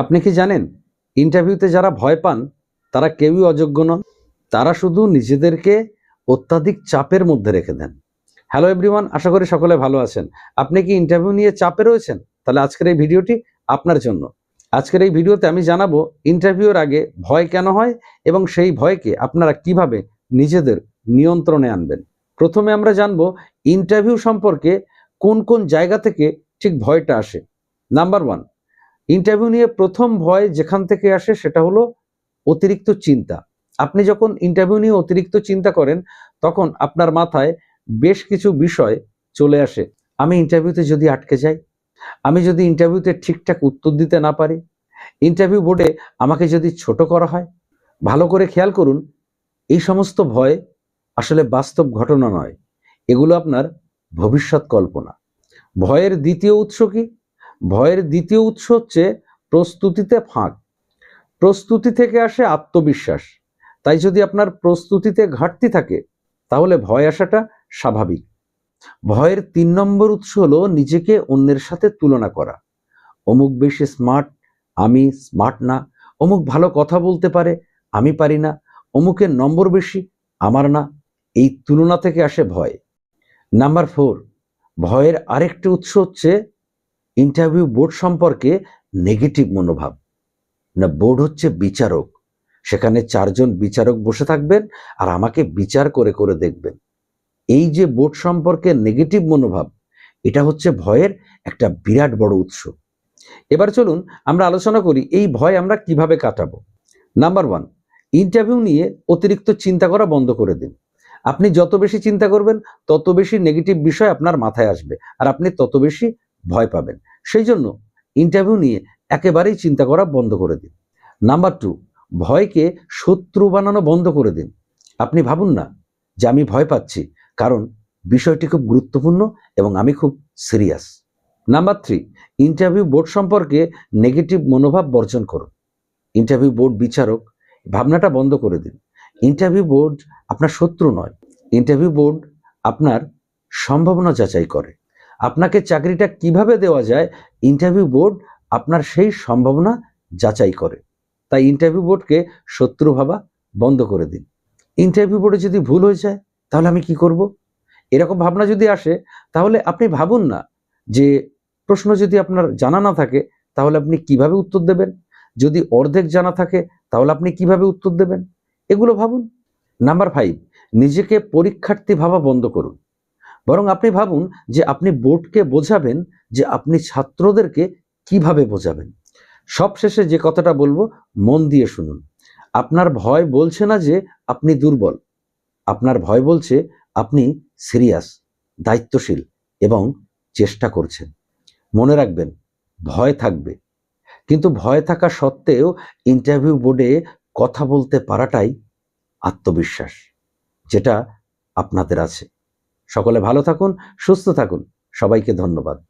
আপনি কি জানেন? ইন্টারভিউতে যারা ভয় পান, তারা কেউই অযোগ্য নন। তারা শুধু নিজেদেরকে অত্যাধিক চাপের মধ্যে রেখে দেন। হ্যালো এভরিওয়ান আশা করি সকলে ভালো আছেন। আপনি কি ইন্টারভিউ নিয়ে চাপে রয়েছেন? তাহলে আজকের এই ভিডিওটি আপনার জন্য। আজকের এই ভিডিওতে আমি জানাব ইন্টারভিউর আগে ভয় কেন হয় এবং সেই ভয়কে আপনারা কীভাবে নিজেদের নিয়ন্ত্রণে আনবেন। প্রথমে আমরা জানব ইন্টারভিউ সম্পর্কে কোন কোন জায়গা থেকে ঠিক ভয়টা আসে। নাম্বার ওয়ান ইন্টারভিউ নিয়ে প্রথম ভয় যেখান থেকে আসে সেটা হলো অতিরিক্ত চিন্তা। আপনি যখন ইন্টারভিউ নিয়ে অতিরিক্ত চিন্তা করেন, তখন আপনার মাথায় বেশ কিছু বিষয় চলে আসে। আমি ইন্টারভিউতে যদি আটকে যাই, আমি যদি ইন্টারভিউতে ঠিকঠাক উত্তর দিতে না পারি ইন্টারভিউ বোর্ডে আমাকে যদি ছোট করা হয়, ভালো করে খেয়াল করুন, এই সমস্ত ভয় আসলে বাস্তব ঘটনা নয়। এগুলো আপনার ভবিষ্যৎ কল্পনা। ভয়ের দ্বিতীয় উৎস কি? ভয়ের দ্বিতীয় উৎস হচ্ছে প্রস্তুতিতে ফাঁক। প্রস্তুতি থেকে আসে আত্মবিশ্বাস। তাই যদি আপনার প্রস্তুতিতে ঘাটতি থাকে, তাহলে ভয় আসাটা স্বাভাবিক। ভয়ের তিন নম্বর উৎস হলো নিজেকে অন্যের সাথে তুলনা করা। অমুক বেশি স্মার্ট, আমি স্মার্ট না। অমুক ভালো কথা বলতে পারে, আমি পারি না। অমুকের নম্বর বেশি, আমার না। এই তুলনা থেকে আসে ভয়। নাম্বার ফোর, ভয়ের আরেকটি উৎস হচ্ছে ইন্টারভিউ বোর্ড সম্পর্কে নেগেটিভ মনোভাব। না বোর্ড হচ্ছে বিচারক। সেখানে চারজন বিচারক বসে থাকবেন আর আমাকে বিচার করে করে দেখবেন। এই যে বোর্ড সম্পর্কে নেগেটিভ মনোভাব, এটা হচ্ছে ভয়ের একটা বিরাট বড় উৎস। এবার চলুন আমরা আলোচনা করি এই ভয় আমরা কীভাবে কাটাবো। নাম্বার ওয়ান ইন্টারভিউ নিয়ে অতিরিক্ত চিন্তা করা বন্ধ করে দিন। আপনি যত বেশি চিন্তা করবেন, তত বেশি নেগেটিভ বিষয় আপনার মাথায় আসবে। আর আপনি তত বেশি ভয় পাবেন। সেই জন্য ইন্টারভিউ নিয়ে একেবারেই চিন্তা করা বন্ধ করে দিন। নাম্বার টু ভয়কে শত্রু বানানো বন্ধ করে দিন। আপনি ভাবুন না যে আমি ভয় পাচ্ছি, কারণ বিষয়টি খুব গুরুত্বপূর্ণ এবং আমি খুব serious number three interview board সম্পর্কে নেগেটিভ মনোভাব বর্জন করুন। ইন্টারভিউ বোর্ড বিচারক, ভাবনাটা বন্ধ করে দিন। ইন্টারভিউ বোর্ড আপনার শত্রু নয়। ইন্টারভিউ বোর্ড আপনার সম্ভাবনা যাচাই করে। আপনাকে চাকরিটা কীভাবে দেওয়া যায় ইন্টারভিউ বোর্ড আপনার সেই সম্ভাবনা যাচাই করে। তাই ইন্টারভিউ বোর্ডকে শত্রু ভাবা বন্ধ করে দিন। ইন্টারভিউ বোর্ডে যদি ভুল হয়ে যায়, তাহলে আমি কি করব? এরকম ভাবনা যদি আসে, তাহলে আপনি ভাবুন না যে প্রশ্ন যদি আপনার জানা না থাকে, তাহলে আপনি কীভাবে উত্তর দেবেন? যদি অর্ধেক জানা থাকে, তাহলে আপনি কীভাবে উত্তর দেবেন? এগুলো ভাবুন। নাম্বার ফাইভ নিজেকে পরীক্ষার্থী ভাবা বন্ধ করুন। বরং আপনি ভাবুন যে আপনি বোর্ডকে বোঝাবেন যে আপনি ছাত্রদেরকে কীভাবে বোঝাবেন। সবশেষে যে কথাটা বলব, মন দিয়ে শুনুন। আপনার ভয় বলছে না যে আপনি দুর্বল। আপনার ভয় বলছে আপনি সিরিয়াস, দায়িত্বশীল এবং চেষ্টা করছেন। মনে রাখবেন, ভয় থাকবে। কিন্তু ভয় থাকা সত্ত্বেও ইন্টারভিউ বোর্ডে কথা বলতে পারাটাই আত্মবিশ্বাস, যেটা আপনাদের আছে। সকলে ভালো থাকুন সুস্থ থাকুন। সবাইকে ধন্যবাদ।